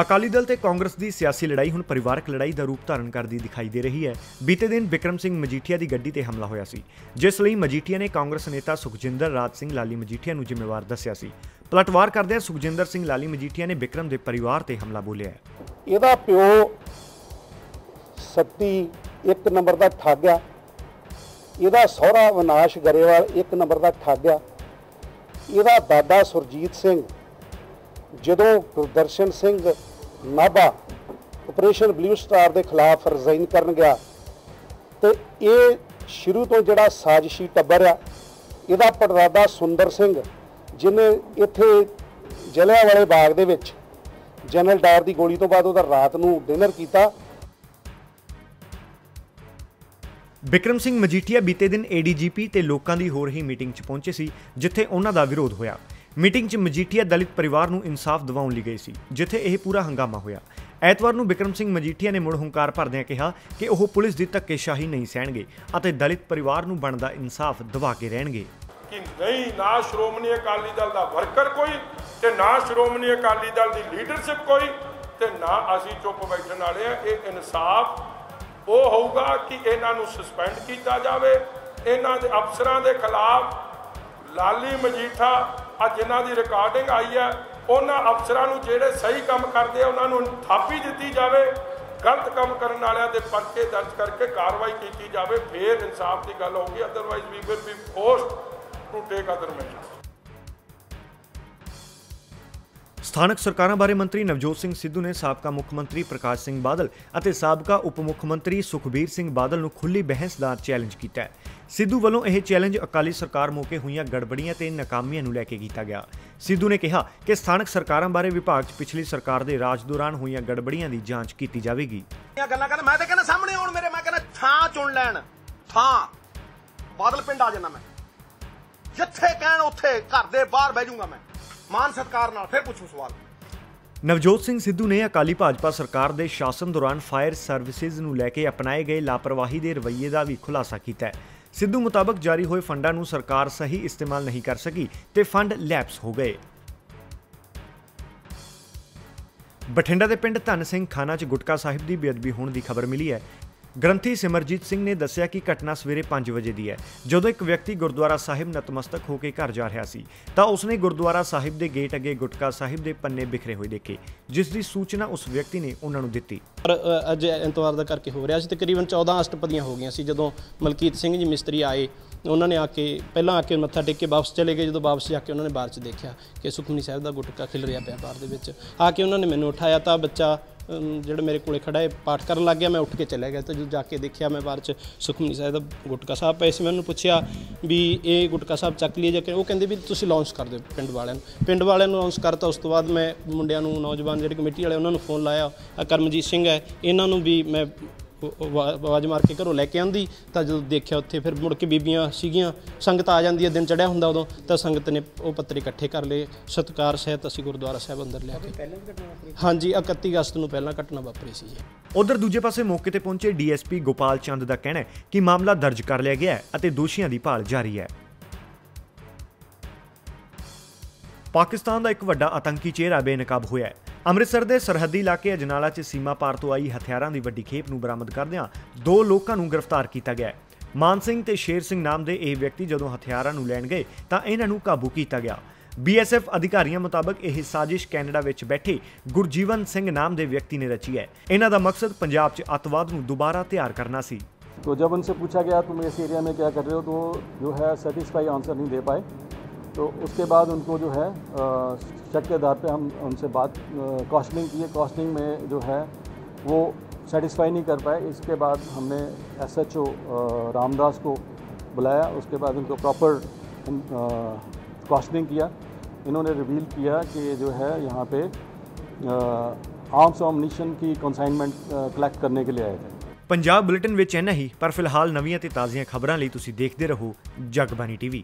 ਅਕਾਲੀ ਦਲ ਤੇ ਕਾਂਗਰਸ ਦੀ ਸਿਆਸੀ ਲੜਾਈ ਹੁਣ ਪਰਿਵਾਰਕ ਲੜਾਈ ਦਾ ਰੂਪ ਧਾਰਨ ਕਰਦੀ ਦਿਖਾਈ ਦੇ ਰਹੀ ਹੈ। ਬੀਤੇ ਦਿਨ ਵਿਕਰਮ ਸਿੰਘ ਮਜੀਠੀਆ ਦੀ ਗੱਡੀ ਤੇ ਹਮਲਾ ਹੋਇਆ ਸੀ, ਜਿਸ ਲਈ ਮਜੀਠੀਆ ਨੇ ਕਾਂਗਰਸ ਨੇਤਾ ਸੁਖਜਿੰਦਰ ਰਾਜ ਸਿੰਘ ਲਾਲੀ ਮਜੀਠੀਆ ਨੂੰ ਜ਼ਿੰਮੇਵਾਰ ਦੱਸਿਆ ਸੀ। ਪਲਟਵਾਰ ਕਰਦਿਆਂ ਸੁਖਜਿੰਦਰ ਸਿੰਘ ਲਾਲੀ ਮਜੀਠੀਆ ਨੇ ਵਿਕਰਮ ਦੇ ਪਰਿਵਾਰ ਤੇ ਹਮਲਾ ਬੋਲਿਆ ਇਹਦਾ ਪਿਓ ਸੱਤੀ ਇੱਕ ਨੰਬਰ ਦਾ ਠੱਗ ਆ। ਇਹਦਾ ਸਹੁਰਾ ਵਿਨਾਸ਼ ਗਰੇਵਾਲ ਇੱਕ ਨੰਬਰ ਦਾ ਠੱਗ ਆ। ਇਹਦਾ ਦਾਦਾ ਸੁਰਜੀਤ ਸਿੰਘ ਜਦੋਂ Gurdarshan Singh Nabha operation blue star ਦੇ ਖਿਲਾਫ ਰਿਜ਼ਾਈਨ ਕਰਨ ਗਿਆ, ਤੇ ਇਹ ਸ਼ੁਰੂ ਤੋਂ ਜਿਹੜਾ ਸਾਜ਼ਿਸ਼ੀ ਟੱਬਰ ਆ, ਇਹਦਾ ਪੜਦਾਦਾ ਸੁੰਦਰ ਸਿੰਘ, ਜਿਹਨੇ ਇੱਥੇ ਜਲਿਆਂਵਾਲੇ ਬਾਗ ਦੇ ਵਿੱਚ ਜਨਰਲ ਡਾਇਰ ਦੀ ਗੋਲੀ ਤੋਂ ਬਾਅਦ ਉਹਦਾ ਰਾਤ ਨੂੰ ਡਿਨਰ ਕੀਤਾ। ਬਿਕਰਮ ਸਿੰਘ ਮਜੀਠੀਆ ਬੀਤੇ ਦਿਨ ਏਡੀਜੀਪੀ ਤੇ ਲੋਕਾਂ ਦੀ ਹੋ ਰਹੀ ਮੀਟਿੰਗ 'ਚ ਪਹੁੰਚੇ ਸੀ, ਜਿੱਥੇ ਉਹਨਾਂ ਦਾ ਵਿਰੋਧ ਹੋਇਆ। ਮੀਟਿੰਗ 'ਚ ਮਜੀਠੀਆ ਦਲਿਤ ਪਰਿਵਾਰ ਨੂੰ ਇਨਸਾਫ ਦਿਵਾਉਣ ਲਈ ਗਏ ਸੀ, ਜਿੱਥੇ ਇਹ ਪੂਰਾ ਹੰਗਾਮਾ ਹੋਇਆ। ਐਤਵਾਰ ਨੂੰ ਬਿਕਰਮ ਸਿੰਘ ਮਜੀਠੀਆ ਨੇ ਮੁੜ ਹੰਕਾਰ ਭਰਦਿਆਂ ਕਿਹਾ ਕਿ ਉਹ ਪੁਲਿਸ ਦੀ ਧੱਕੇਸ਼ਾਹੀ ਨਹੀਂ ਸਹਿਣਗੇ ਅਤੇ ਦਲਿਤ ਪਰਿਵਾਰ ਨੂੰ ਬਣਦਾ ਇਨਸਾਫ ਦਿਵਾ ਕੇ ਰਹਿਣਗੇ। ਕਿ ਨਹੀਂ, ਨਾ ਸ਼੍ਰੋਮਣੀ ਅਕਾਲੀ ਦਲ ਦਾ ਵਰਕਰ ਕੋਈ ਤੇ ਨਾ ਸ਼੍ਰੋਮਣੀ ਅਕਾਲੀ ਦਲ ਦੀ ਲੀਡਰਸ਼ਿਪ ਕੋਈ ਤੇ ਨਾ ਅਸੀਂ ਚੁੱਪ ਬੈਠਣ ਵਾਲੇ ਆ ਇਹ ਇਨਸਾਫ ਉਹ ਹੋਊਗਾ ਕਿ ਇਹਨਾਂ ਨੂੰ ਸਸਪੈਂਡ ਕੀਤਾ ਜਾਵੇ। ਇਹਨਾਂ ਦੇ ਅਫਸਰਾਂ ਦੇ ਖਿਲਾਫ ਲਾਲੀ ਮਜੀਠਾ ਆ ਜਿਨ੍ਹਾਂ ਦੀ ਰਿਕਾਰਡਿੰਗ ਆਈ ਹੈ, ਉਹਨਾਂ ਅਫਸਰਾਂ ਨੂੰ ਜਿਹੜੇ ਸਹੀ ਕੰਮ ਕਰਦੇ ਆ, ਉਹਨਾਂ ਨੂੰ ਥਾਪੀ ਦਿੱਤੀ ਜਾਵੇ, ਗਲਤ ਕੰਮ ਕਰਨ ਵਾਲਿਆਂ ਦੇ ਪਰਚੇ ਦਰਜ ਕਰਕੇ ਕਾਰਵਾਈ ਕੀਤੀ ਜਾਵੇ, ਫੇਰ ਇਨਸਾਫ ਦੀ ਗੱਲ ਹੋਊਗੀ otherwise we will be forced to take other measures ਸਥਾਨਕ ਸਰਕਾਰਾਂ ਬਾਰੇ ਮੰਤਰੀ ਨਵਜੋਤ ਸਿੰਘ ਸਿੱਧੂ ਨੇ ਸਾਬਕਾ ਮੁੱਖ ਮੰਤਰੀ ਪ੍ਰਕਾਸ਼ ਸਿੰਘ ਬਾਦਲ ਅਤੇ ਸਾਬਕਾ ਉਪ ਮੁੱਖ ਮੰਤਰੀ ਸੁਖਬੀਰ ਸਿੰਘ ਬਾਦਲ ਨੂੰ ਖੁੱਲੀ ਬਹਿਸ ਦਾ ਚੈਲੰਜ ਕੀਤਾ ਹੈ। ਸਿੱਧੂ ਵੱਲੋਂ ਇਹ ਚੈਲੰਜ ਅਕਾਲੀ ਸਰਕਾਰ ਮੌਕੇ ਹੋਈਆਂ ਗੜਬੜੀਆਂ ਤੇ ਨਾਕਾਮੀਆਂ ਨੂੰ ਲੈ ਕੇ ਕੀਤਾ ਗਿਆ। ਸਿੱਧੂ ਨੇ ਕਿਹਾ ਕਿ ਸਥਾਨਕ ਸਰਕਾਰਾਂ ਬਾਰੇ ਵਿਭਾਗ 'ਚ ਪਿਛਲੀ ਸਰਕਾਰ ਦੇ ਰਾਜ ਦੌਰਾਨ ਹੋਈਆਂ ਗੜਬੜੀਆਂ ਦੀ ਜਾਂਚ ਕੀਤੀ ਜਾਵੇਗੀ। ਇਹ ਗੱਲਾਂ ਕਰਨ, ਮੈਂ ਤਾਂ ਕਹਿੰਦਾ ਸਾਹਮਣੇ ਆਉਣ ਮੇਰੇ, ਮੈਂ ਕਹਿੰਦਾ ਥਾਂ ਚੁਣ ਲੈਣ, ਥਾਂ। ਬਾਦਲ ਪਿੰਡ ਆ ਜਾਣਾ ਮੈਂ। ਜਿੱਥੇ ਕਹਿਣ ਉੱਥੇ ਘਰ ਦੇ ਬਾਹਰ ਬਹਿ ਜਾਊਂਗਾ ਮੈਂ। ਮਾਨ ਸਤਕਾਰ ਨਾਲ ਫਿਰ ਪੁੱਛੂ ਸਵਾਲ। ਨਵਜੋਤ ਸਿੰਘ ਸਿੱਧੂ ਨੇ ਅਕਾਲੀ ਭਾਜਪਾ ਸਰਕਾਰ ਦੇ ਸ਼ਾਸਨ ਦੌਰਾਨ ਫਾਇਰ ਸਰਵਿਸਿਜ਼ ਨੂੰ ਲੈ ਕੇ ਅਪਣਾਏ ਗਏ ਲਾਪਰਵਾਹੀ ਦੇ ਰਵੱਈਏ ਦਾ ਵੀ ਖੁਲਾਸਾ ਕੀਤਾ ਹੈ। ਸਿੱਧੂ ਮੁਤਾਬਕ ਜਾਰੀ ਹੋਏ ਫੰਡਾਂ ਨੂੰ ਸਰਕਾਰ ਸਹੀ ਇਸਤੇਮਾਲ ਨਹੀਂ ਕਰ ਸਕੀ ਤੇ ਫੰਡ ਲੈਪਸ ਹੋ ਗਏ। ਬਠਿੰਡਾ ਦੇ ਪਿੰਡ ਧੰਨ ਸਿੰਘ ਖਾਨਾ 'ਚ ਗੁਟਕਾ ਸਾਹਿਬ ਦੀ ਬੇਅਦਬੀ ਹੋਣ ਦੀ ਖਬਰ ਮਿਲੀ ਹੈ। ਗ੍ਰੰਥੀ ਸਿਮਰਜੀਤ ਸਿੰਘ ਨੇ ਦੱਸਿਆ ਕਿ ਘਟਨਾ ਸਵੇਰੇ 5 ਵਜੇ ਦੀ ਹੈ। ਜਦੋਂ ਇੱਕ ਵਿਅਕਤੀ ਗੁਰਦੁਆਰਾ ਸਾਹਿਬ ਨਤਮਸਤਕ ਹੋ ਕੇ ਘਰ ਜਾ ਰਿਹਾ ਸੀ, ਤਾਂ ਉਸਨੇ ਗੁਰਦੁਆਰਾ ਸਾਹਿਬ ਦੇ ਗੇਟ ਅੱਗੇ ਗੁਟਕਾ ਸਾਹਿਬ ਦੇ ਪੰਨੇ ਬਿਖਰੇ ਹੋਏ ਦੇਖੇ, ਜਿਸ ਦੀ ਸੂਚਨਾ ਉਸ ਵਿਅਕਤੀ ਨੇ ਉਹਨਾਂ ਨੂੰ ਦਿੱਤੀ। ਪਰ ਅੱਜ ਐਤਵਾਰ ਦਾ ਕਰਕੇ ਹੋ ਰਿਹਾ ਸੀ। ਤਕਰੀਬਨ 14 ਅਸ਼ਟਪਦੀਆਂ ਹੋ ਗਈਆਂ ਸੀ। ਜਦੋਂ ਮਲਕੀਤ ਸਿੰਘ ਜੀ ਮਿਸਤਰੀ ਆਏ, ਉਹਨਾਂ ਨੇ ਆ ਕੇ ਪਹਿਲਾਂ ਆ ਕੇ ਮੱਥਾ ਟੇਕ ਕੇ ਵਾਪਸ ਚਲੇ ਗਏ। ਜਦੋਂ ਵਾਪਸ ਜਾ ਕੇ ਉਹਨਾਂ ਨੇ ਬਾਹਰ 'ਚ ਦੇਖਿਆ ਕਿ ਸੁਖਮਨੀ ਸਾਹਿਬ ਦਾ ਗੁਟਕਾ ਖਿਲ ਰਿਹਾ ਪਿਆ ਬਾਹਰ ਦੇ ਵਿੱਚ। ਆ ਕੇ ਉਹਨਾਂ ਨੇ ਮੈਨੂੰ ਉਠਾਇਆ, ਤਾਂ ਬੱਚਾ ਜਿਹੜਾ ਮੇਰੇ ਕੋਲੇ ਖੜਾ ਹੈ, ਪਾਠ ਕਰਨ ਲੱਗ ਗਿਆ, ਮੈਂ ਉੱਠ ਕੇ ਚਲਾ ਗਿਆ ਤੇ ਜਦੋਂ ਜਾ ਕੇ ਦੇਖਿਆ, ਮੈਂ ਬਾਹਰ 'ਚ ਸੁਖਮਨੀ ਸਾਹਿਬ ਦਾ ਗੁਟਕਾ ਸਾਹਿਬ ਪਏ ਸੀ ਮੈਨੂੰ ਪੁੱਛਿਆ ਵੀ ਇਹ ਗੁਟਕਾ ਸਾਹਿਬ ਚੱਕ ਲਈਏ ਜਾਂ ਕਿ ਉਹ ਕਹਿੰਦੇ ਵੀ ਤੁਸੀਂ ਲਾਂਚ ਕਰ ਦਿਓ ਪਿੰਡ ਵਾਲਿਆਂ ਨੂੰ। ਪਿੰਡ ਵਾਲਿਆਂ ਨੂੰ ਲਾਂਚ ਕਰਤਾ, ਉਸ ਤੋਂ ਬਾਅਦ ਮੈਂ ਮੁੰਡਿਆਂ ਨੂੰ, ਨੌਜਵਾਨ ਜਿਹੜੇ ਕਮੇਟੀ ਵਾਲੇ, ਉਹਨਾਂ ਨੂੰ ਫੋਨ ਲਾਇਆ ਕਰਮਜੀਤ ਸਿੰਘ ਹੈ, ਇਹਨਾਂ ਨੂੰ ਵੀ ਮੈਂ ਆਵਾਜ਼ ਮਾਰ ਕੇ ਘਰੋਂ ਲੈ ਕੇ ਆਂਦੀ ਤਾਂ ਜਦੋਂ ਦੇਖਿਆ ਉੱਥੇ ਫਿਰ ਮੁੜ ਕੇ ਬੀਬੀਆਂ ਸੀਗੀਆਂ ਸੰਗਤ ਆ ਜਾਂਦੀ ਹੈ ਦਿਨ ਚੜਿਆ ਹੁੰਦਾ ਉਦੋਂ ਤਾਂ ਸੰਗਤ ਨੇ ਉਹ ਪੱਤਰ ਇਕੱਠੇ ਕਰ ਲਏ ਸਤਕਾਰ ਸਹਿਤ ਅਸੀਂ ਗੁਰਦੁਆਰਾ ਸਾਹਿਬ ਅੰਦਰ ਲਿਆ ਕੇ। ਹਾਂਜੀ 31 ਅਗਸਤ ਨੂੰ ਪਹਿਲਾਂ ਘਟਨਾ ਵਾਪਰੀ ਸੀ ਜੀ। ਉਧਰ ਦੂਜੇ ਪਾਸੇ ਮੌਕੇ ਤੇ ਪਹੁੰਚੇ ਡੀਐਸਪੀ ਗੋਪਾਲ ਚੰਦ ਦਾ ਕਹਿਣਾ ਹੈ ਕਿ ਮਾਮਲਾ ਦਰਜ ਕਰ ਲਿਆ ਗਿਆ ਹੈ ਅਤੇ ਦੋਸ਼ੀਆਂ ਦੀ ਭਾਲ ਜਾਰੀ ਹੈ। ਪਾਕਿਸਤਾਨ ਦਾ ਇੱਕ ਵੱਡਾ ਆਤੰਕੀ ਚਿਹਰਾ ਬੇਨਕਾਬ ਹੋਇਆ ਹੈ। ਅੰਮ੍ਰਿਤਸਰ ਦੇ ਸਰਹੱਦੀ ਇਲਾਕੇ ਅਜਨਾਲਾ 'ਚ ਸੀਮਾ ਪਾਰ ਤੋਂ ਆਈ ਹਥਿਆਰਾਂ ਦੀ ਵੱਡੀ ਖੇਪ ਨੂੰ ਬਰਾਮਦ ਕਰਦਿਆਂ ਦੋ ਲੋਕਾਂ ਨੂੰ ਗ੍ਰਿਫਤਾਰ ਕੀਤਾ ਗਿਆ ਹੈ ਮਾਨ ਸਿੰਘ ਤੇ ਸ਼ੇਰ ਸਿੰਘ ਨਾਮ ਦੇ ਇਹ ਵਿਅਕਤੀ ਜਦੋਂ ਹਥਿਆਰਾਂ ਨੂੰ ਲੈਣ ਗਏ ਤਾਂ ਇਹਨਾਂ ਨੂੰ ਕਾਬੂ ਕੀਤਾ ਗਿਆ ਬੀਐਸਐਫ ਅਧਿਕਾਰੀਆਂ ਮੁਤਾਬਕ ਇਹ ਸਾਜ਼ਿਸ਼ ਕੈਨੇਡਾ ਵਿੱਚ ਬੈਠੇ ਗੁਰਜੀਵਨ ਸਿੰਘ ਨਾਮ ਦੇ ਵਿਅਕਤੀ ਨੇ ਰਚੀ ਹੈ ਇਹਨਾਂ ਦਾ ਮਕਸਦ ਪੰਜਾਬ 'ਚ ਅੱਤਵਾਦ ਨੂੰ ਦੁਬਾਰਾ ਤਿਆਰ ਕਰਨਾ ਸੀ तो जब उनसे पूछा गया तुम इस एरिया में क्या कर रहे हो तो वो जो है सेटिस्फाई आंसर नहीं दे पाए तो उसके बाद उनको जो है अ, शक के आधार पे हम उनसे बात कॉस्टिंग की है कॉस्टिंग में जो है वो सेटिस्फाई नहीं कर पाए इसके बाद हमने एस एच ओ रामदास को बुलाया उसके बाद उनको प्रॉपर कॉस्टिंग किया इन्होंने रिवील किया कि जो है यहाँ पे आर्म्स ऑमनीशन की कंसाइनमेंट कलेक्ट करने के लिए आए थे ਪੰਜਾਬ ਬੁਲੇਟਿਨ ਵਿੱਚ ਇੰਨਾ ਹੀ ਪਰ ਫਿਲਹਾਲ ਨਵੀਆਂ ਤੇ ਤਾਜ਼ੀਆਂ ਖਬਰਾਂ ਲਈ ਤੁਸੀਂ ਦੇਖਦੇ ਰਹੋ ਜਗਬਾਨੀ ਟੀਵੀ